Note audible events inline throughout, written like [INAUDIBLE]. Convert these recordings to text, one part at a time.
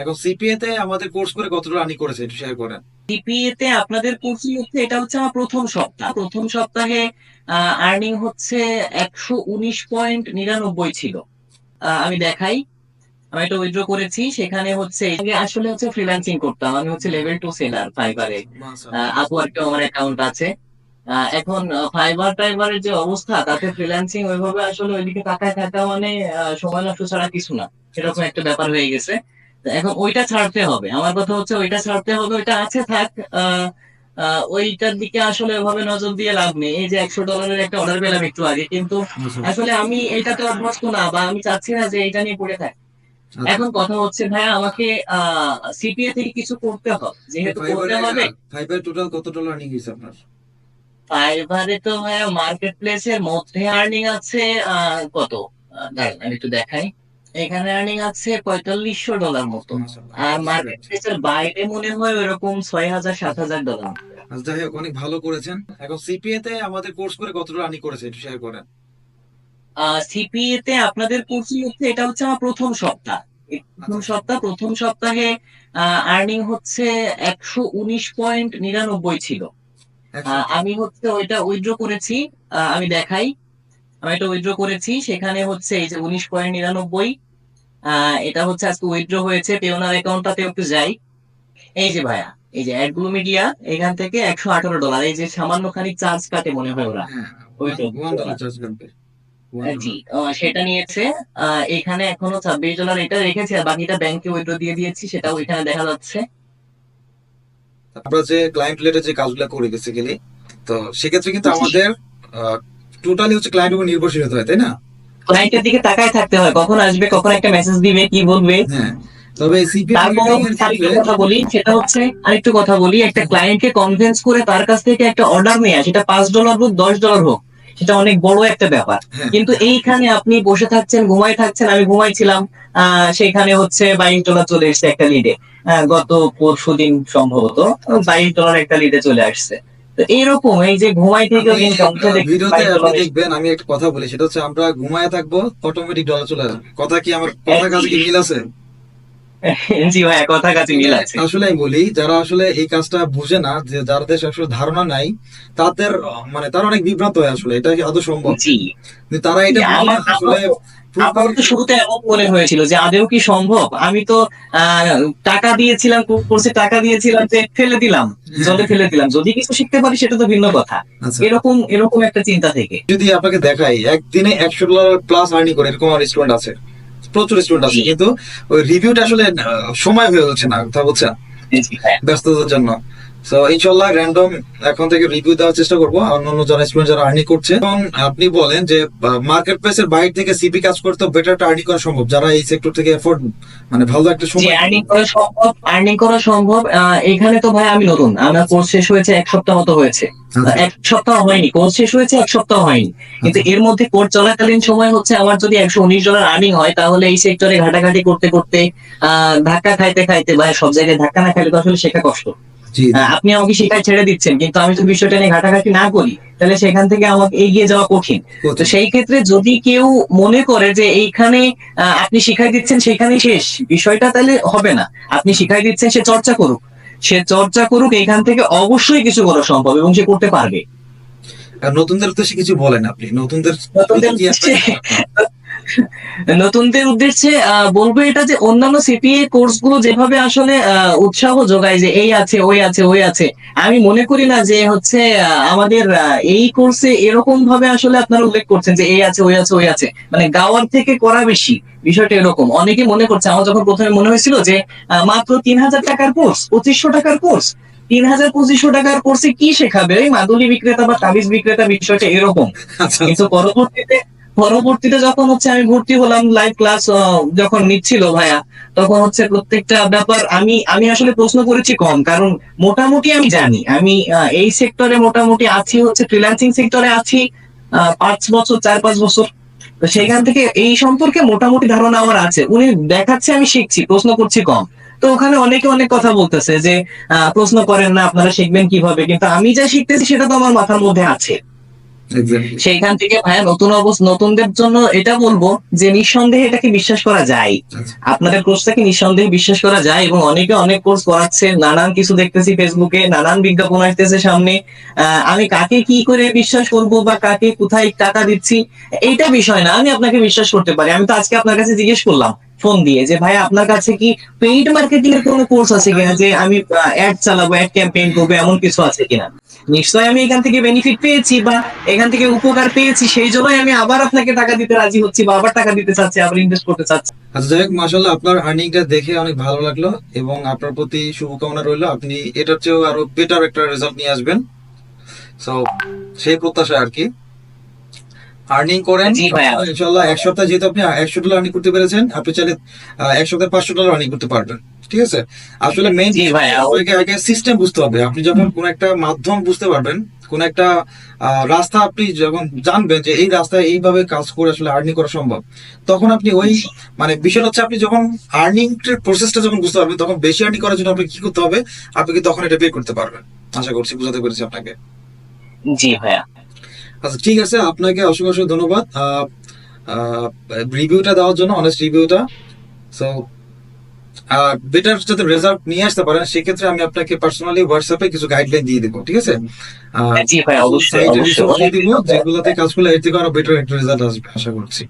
এখন সিপিএ তে আমাদের কোর্স করে কতটা রানি করেছে একটু শেয়ার করেন। সিপিএ তে আপনাদের কোর্স হচ্ছে এটা হচ্ছে আমার প্রথম সপ্তাহ। প্রথম সপ্তাহে আর্নিং হচ্ছে একশো উনিশ পয়েন্ট নিরানব্বই ছিল। আমি দেখাই। আমি এটা উইথড্র করেছি সেখানে হচ্ছে আসলে হচ্ছে ফ্রিল্যান্সিং করতাম। আমি হচ্ছে লেভেল টু সেলার ফাইবারে আপওয়ার্কেও আমার অ্যাকাউন্ট আছে। এখন ফাইবার টাইবারের যে অবস্থা তাতে ফ্রিল্যান্সিং ওইভাবে আসলে ওইদিকে তাকায় থাকা মানে সময় নষ্ট ছাড়া কিছু না। এরকম একটা ব্যাপার হয়ে গেছে। এখন ওইটা ছাড়তে হবে। আমার কথা হচ্ছে ওইটা ছাড়তে হবে ওইটা আছে থাক ওইটার দিকে আসলে ওইভাবে নজর দিয়ে লাভ নেই। এই যে একশো ডলারের একটা অর্ডার পেলাম একটু আগে কিন্তু আসলে আমি এইটাতে অভ্যস্ত না বা আমি চাচ্ছি না যে এটা নিয়ে পড়ে থাক। এখন কথা হচ্ছে ভাইয়া আমাকে সিপিএ থেকে কিছু করতে হবে। যেহেতু করতে হবে। ফাইবার টোটাল কত ডলার রানিং হয়েছে আপনার? ফাইবারে তো ভাইয়া মার্কেট প্লেসের মধ্যে আর্নিং আছে কত? দাঁড়ান, আমি একটু দেখাই। এখানে আর্নিং আছে পঁয়তাল্লিশশো ডলার মতো। আর মার্কেট বাইরে মনে হয় ওরকম ছয় হাজার সাত হাজার ডলার আচ্ছা, যাই হোক অনেক ভালো করেছেন। এখন সিপিএ তে আমাদের কোর্স করে রানি করেছে একটু শেয়ার করেন। সিপিএ তে আপনাদের কোর্স হচ্ছে এটা হচ্ছে আমার প্রথম সপ্তাহ। প্রথম সপ্তাহ প্রথম সপ্তাহে আর্নিং হচ্ছে একশো উনিশ পয়েন্ট নিরানব্বই ছিল। আমি হচ্ছে ওইটা উইথড্র করেছি। আমি দেখাই। আমি এটা উইথড্র করেছি সেখানে হচ্ছে এই যে উনিশ পয়েন্ট নিরানব্বই আহ, এটা হচ্ছে আজকে উইথড্র হয়েছে পেওনার অ্যাকাউন্টটাতে একটু যাই। এই যে ভাইয়া এই যে অ্যাডগুলো মিডিয়া এখান থেকে একশো আঠারো ডলার এই যে সামান্য খানিক চার্জ কাটে মনে হয় ওরা। হ্যাঁ ওই তো। ওয়ান ডলার চার্জ লাগবে আহ, জি আহ, সেটা নিয়েছে আহ, এখানে এখনও ছাব্বিশ ডলার এটা রেখেছি আর বাকিটা ব্যাংকে উইথড্র দিয়ে দিয়েছি সেটাও এখানে দেখা যাচ্ছে। আমরা যে ক্লায়েন্ট রিলেটেড যে কাজগুলো করি বেসিক্যালি তো সেক্ষেত্রে কিন্তু আমাদের টোটালি হচ্ছে ক্লায়েন্ট উপর নির্ভরশীল হতে হয় তাই না? ক্লায়েন্টের দিকে তাকায় থাকতে হয় কখন আসবে কখন একটা মেসেজ দিবে কি বলবে। হ্যাঁ তবে কথা বলি সেটা হচ্ছে আরেকটু কথা বলি একটা ক্লায়েন্টকে কনভিন্স করে তার কাছ থেকে একটা অর্ডার নেওয়া সেটা পাঁচ ডলার হোক দশ ডলার হোক সেটা অনেক বড় একটা ব্যাপার। হ্যাঁ। কিন্তু এইখানে আপনি বসে থাকছেন ঘুমাই থাকছেন আমি ঘুমাইছিলাম আহ সেখানে হচ্ছে বাইশ ডলার চলে এসছে একটা লিডে গত পরশু দিন সম্ভবত বাইশ ডলার একটা লিডে চলে আসছে। তো এইরকম এই যে ঘুমাই ইনকাম ভিডিওতে আপনি দেখবেন আমি একটা কথা বলি সেটা হচ্ছে আমরা ঘুমায় থাকব অটোমেটিক ডলার চলে আসবে। কথা কি আমার কথা কাছে কি মিল আছে? জি ভাই কথা কাছে মিল আছে। আসলে আমি বলি যারা আসলে এই কাজটা বুঝে না যে যাদের আসলে ধারণা নাই তাদের মানে তারা অনেক বিভ্রান্ত হয় আসলে এটা কি আদৌ সম্ভব? জি। তারা এটা আসলে আমার তো শুরুতে এমন মনে হয়েছিল যে আদেও কি সম্ভব? আমি তো টাকা দিয়েছিলাম কোর্সে টাকা দিয়েছিলাম যে ফেলে দিলাম জলে ফেলে দিলাম। যদি কিছু শিখতে পারি সেটা তো ভিন্ন কথা। আচ্ছা। এরকম এরকম একটা চিন্তা থেকে। যদি আপনাকে দেখাই একদিনে একশো ডলার প্লাস আর্নিং করে এরকম আমার স্টুডেন্ট আছে। প্রচুর স্টুডেন্ট আছে কিন্তু ওই রিভিউটা আসলে সময় হয়ে যাচ্ছে না কথা বুঝছেন? হ্যাঁ। ব্যস্ততার জন্য। সো ইনশাল্লাহ র্যান্ডম এখন থেকে রিভিউ দেওয়ার চেষ্টা করব। অন্যান্য যারা স্টুডেন্ট যারা আর্নিং করছে। এবং আপনি বলেন যে মার্কেট প্লেসের বাইরে থেকে সিপি কাজ করতে বেটার আর্নিং করা সম্ভব। যারা এই সেক্টর থেকে এফোর্ড মানে ভালো একটা সময় আর্নিং করা সম্ভব আর্নিং করা সম্ভব। এখানে তো ভাই আমি নতুন। আমার কোর্স শেষ হয়েছে এক সপ্তাহ মতো হয়েছে। আচ্ছা, এক সপ্তাহ হয়নি। কোর্স শেষ হয়েছে এক সপ্তাহ হয়নি। কিন্তু এর মধ্যে কোর্স চলাকালীন সময় হচ্ছে আমার যদি একশো উনিশ ডলার আর্নিং হয় তাহলে এই সেক্টরে ঘাটাঘাটি করতে করতে ধাক্কা খাইতে খাইতে বা সব জায়গায় ধাক্কা না খাইলে তো আসলে শেখা কষ্ট। আপনি আমাকে সেটাই ছেড়ে দিচ্ছেন কিন্তু আমি তো বিষয়টা নিয়ে ঘাটাঘাটি না করি তাহলে সেখান থেকে আমাকে এগিয়ে যাওয়া কঠিন। তো সেই ক্ষেত্রে যদি কেউ মনে করে যে এইখানে আপনি শিখাই দিচ্ছেন সেখানেই শেষ বিষয়টা তাহলে হবে না। আপনি শিখাই দিচ্ছেন সে চর্চা করুক। সে চর্চা করুক এইখান থেকে অবশ্যই কিছু করা সম্ভব এবং সে করতে পারবে। আর নতুনদের সে কিছু বলেন আপনি নতুনদের [LAUGHS] নতুনদের উদ্দেশ্যে বলব এটা যে অন্যান্য সিপিএ কোর্সগুলো যেভাবে আসলে উৎসাহ যোগায় যে এই আছে ওই আছে ওই আছে আমি মনে করি না যে হচ্ছে আমাদের এই কোর্সে এরকম ভাবে আসলে আপনারা উল্লেখ করছেন যে এই আছে ওই আছে ওই আছে। মানে গাওয়ার থেকে করা বেশি বিষয়টা এরকম। অনেকে মনে করছে আমার যখন প্রথমে মনে হয়েছিল যে মাত্র তিন হাজার টাকার কোর্স পঁচিশশো টাকার কোর্স তিন হাজার পঁচিশশো টাকার কোর্সে কি শেখাবে? ওই মাদুলি বিক্রেতা বা তাবিজ বিক্রেতা বিষয়টা এরকম। আচ্ছা। কিন্তু পরবর্তীতে পরবর্তীতে যখন হচ্ছে আমি ভর্তি হলাম লাইভ ক্লাস যখন নিচ্ছিল ভাইয়া, তখন হচ্ছে প্রত্যেকটা ব্যাপার আমি আমি আসলে প্রশ্ন করেছি কম, কারণ মোটামুটি আমি জানি, আমি এই সেক্টরে মোটামুটি আছি, হচ্ছে ফ্রিল্যান্সিং সেক্টরে আছি পাঁচ বছর, চার পাঁচ বছর। তো সেখান থেকে এই সম্পর্কে মোটামুটি ধারণা আমার আছে। উনি দেখাচ্ছে, আমি শিখছি, প্রশ্ন করছি কম। তো ওখানে অনেকে অনেক কথা বলতেছে যে প্রশ্ন করেন না, আপনারা শিখবেন কীভাবে, কিন্তু আমি যা শিখতেছি সেটা তো আমার মাথার মধ্যে আছে। সেইখান থেকে ভাইয়া নতুন অবস্থা নতুনদের জন্য এটা বলব যে নিঃসন্দেহে এটাকে বিশ্বাস করা যায়। আচ্ছা। আপনাদের কোর্সটাকে নিঃসন্দেহে বিশ্বাস করা যায় এবং অনেকে অনেক কোর্স করাচ্ছে নানান কিছু দেখতেছি ফেসবুকে নানান বিজ্ঞাপন আসতেছে সামনে। আহ, আমি কাকে কি করে বিশ্বাস করব বা কাকে কোথায় টাকা দিচ্ছি এইটা বিষয় না আমি আপনাকে বিশ্বাস করতে পারি। আমি তো আজকে আপনার কাছে জিজ্ঞেস করলাম ফোন দিয়ে যে, ভাই, আপনার কাছে কি পেইড মার্কেটিং এর কোনো কোর্স আছে কিনা? যে, আমি অ্যাড চালাবো অ্যাড ক্যাম্পেইন করব, এমন কিছু আছে কিনা? নিশ্চয়ই আমি এখান থেকে বেনিফিট পেয়েছি বা এখান থেকে উপকার পেয়েছি, সেই জন্যই আমি আবার আপনাকে টাকা দিতে রাজি হচ্ছি বা আবার টাকা দিতে চাচ্ছি, আবার ইনভেস্ট করতে চাচ্ছি। আচ্ছা যাই হোক মাসাল্লাহ আপনার আর্নিংটা দেখে অনেক ভালো লাগল এবং আপনার প্রতি শুভকামনা রইল। আপনি এটার চেয়েও আরও বেটার একটা রেজাল্ট নিয়ে আসবেন। সো সেই প্রত্যাশা আর কি। আর্নিং করেন। ইনশাল্লাহ এক সপ্তাহে যেহেতু আপনি একশো ডলার আর্নিং করতে পেরেছেন আপনি চাইলে এক সপ্তাহে পাঁচশো ডলার আর্নিং করতে পারবেন। ঠিক আছে? আসলে মেইন আগে সিস্টেম বুঝতে হবে। আপনি যখন কোন একটা মাধ্যম বুঝতে পারবেন কোন একটা রাস্তা আপনি যখন জানবেন যে এই রাস্তায় এইভাবে কাজ করে আসলে আর্নিং করা সম্ভব তখন আপনি ওই মানে বিষয় হচ্ছে আপনি যখন আর্নিং প্রসেসটা যখন বুঝতে পারবেন তখন বেশি আর্নিং করার জন্য আপনাকে কি করতে হবে আপনি কি তখন এটা বের করতে পারবেন? আশা করছি বুঝাতে পেরেছি আপনাকে। জি ভাইয়া। আচ্ছা ঠিক আছে আপনাকে অসংখ্য অসংখ্য ধন্যবাদ। রিভিউটা দেওয়ার জন্য অনেস্ট রিভিউটা সো বেটার যাতে রেজাল্ট নিয়ে আসতে পারেন সেক্ষেত্রে আমি আপনাকে পার্সোনালি হোয়াটসঅ্যাপে কিছু গাইডলাইন দিয়ে দেবো ঠিক আছে? জি ভাইয়া অবশ্যই অবশ্যই দিব যেগুলোতে কাজ করলে এর থেকে আরও বেটার একটা রেজাল্ট আসবে আশা করছি।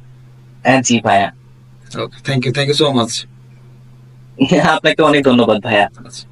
হ্যাঁ, জি ভাইয়া। Okay thank you thank you so much আপনাকে অনেক ধন্যবাদ ভাইয়া। আচ্ছা।